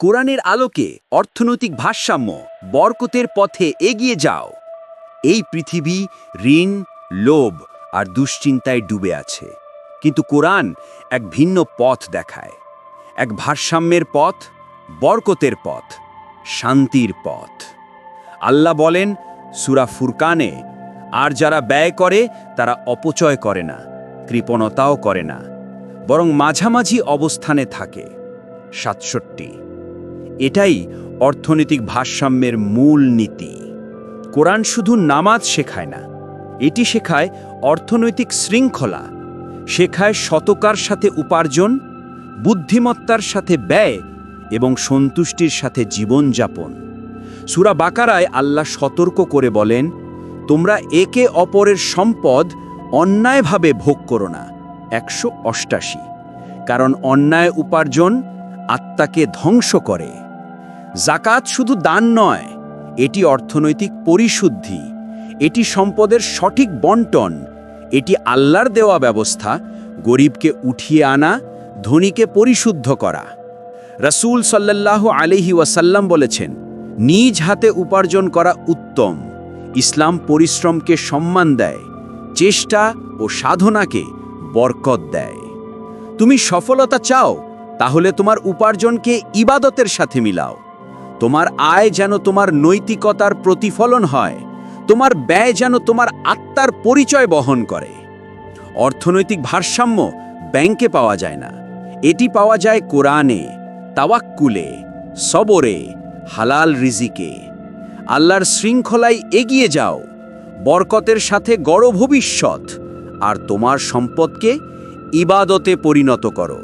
কোরআনের আলোকে অর্থনৈতিক ভারসাম্য বরকতের পথে এগিয়ে যাও। এই পৃথিবী ঋণ, লোভ আর দুশ্চিন্তায় ডুবে আছে। কিন্তু কোরআন এক ভিন্ন পথ দেখায়। এক ভারসাম্যের পথ, বরকতের পথ, শান্তির পথ। আল্লাহ বলেন, সুরা ফুরকানে, আর যারা ব্যয় করে, তারা অপচয় করে না, কৃপণতাও করে না, বরং মাঝামাঝি অবস্থানে থাকে। সাতষট্টি এটাই অর্থনৈতিক ভারসাম্যের মূল নীতি। কোরআন শুধু নামাজ শেখায় না, এটি শেখায় অর্থনৈতিক শৃঙ্খলা, শেখায় শতকার সাথে উপার্জন, বুদ্ধিমত্তার সাথে ব্যয় এবং সন্তুষ্টির সাথে জীবনযাপন। সুরা বাকারায় আল্লাহ সতর্ক করে বলেন, তোমরা একে অপরের সম্পদ অন্যায়ভাবে ভোগ করো না, একশো অষ্টাশি। কারণ অন্যায় উপার্জন আত্মাকে ধ্বংস করে। জাকাত শুধু দান নয়, এটি অর্থনৈতিক পরিশুদ্ধি, এটি সম্পদের সঠিক বন্টন, এটি আল্লাহর দেওয়া ব্যবস্থা, গরিবকে উঠিয়ে আনা, ধনীকে পরিশুদ্ধ করা। রাসূল সাল্লাল্লাহ আলিহি ওয়াসাল্লাম বলেছেন, নিজ হাতে উপার্জন করা উত্তম। ইসলাম পরিশ্রমকে সম্মান দেয়, চেষ্টা ও সাধনাকে বরকত দেয়। তুমি সফলতা চাও, তাহলে তোমার উপার্জনকে ইবাদতের সাথে মিলাও। তোমার আয় যেন তোমার নৈতিকতার প্রতিফলন হয়, তোমার ব্যয় যেন তোমার আত্মার পরিচয় বহন করে। অর্থনৈতিক ভারসাম্য ব্যাংকে পাওয়া যায় না। এটি পাওয়া যায় কোরআনে, তাওয়াক্কুলে, সবরে, হালাল রিজিকে। আল্লাহর শৃঙ্খলায় এগিয়ে যাও, বরকতের সাথে গড় ভবিষ্যৎ, আর তোমার সম্পদকে ইবাদতে পরিণত করো।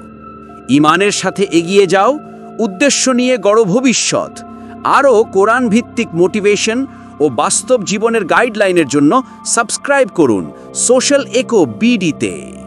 ইমানের সাথে এগিয়ে যাও উদ্দেশ্য নিয়ে গড় ভবিষ্যৎ। আরও কোরআন ভিত্তিক মোটিভেশন ও বাস্তব জীবনের গাইডলাইনের জন্য সাবস্ক্রাইব করুন সোশ্যাল একো বিডিতে।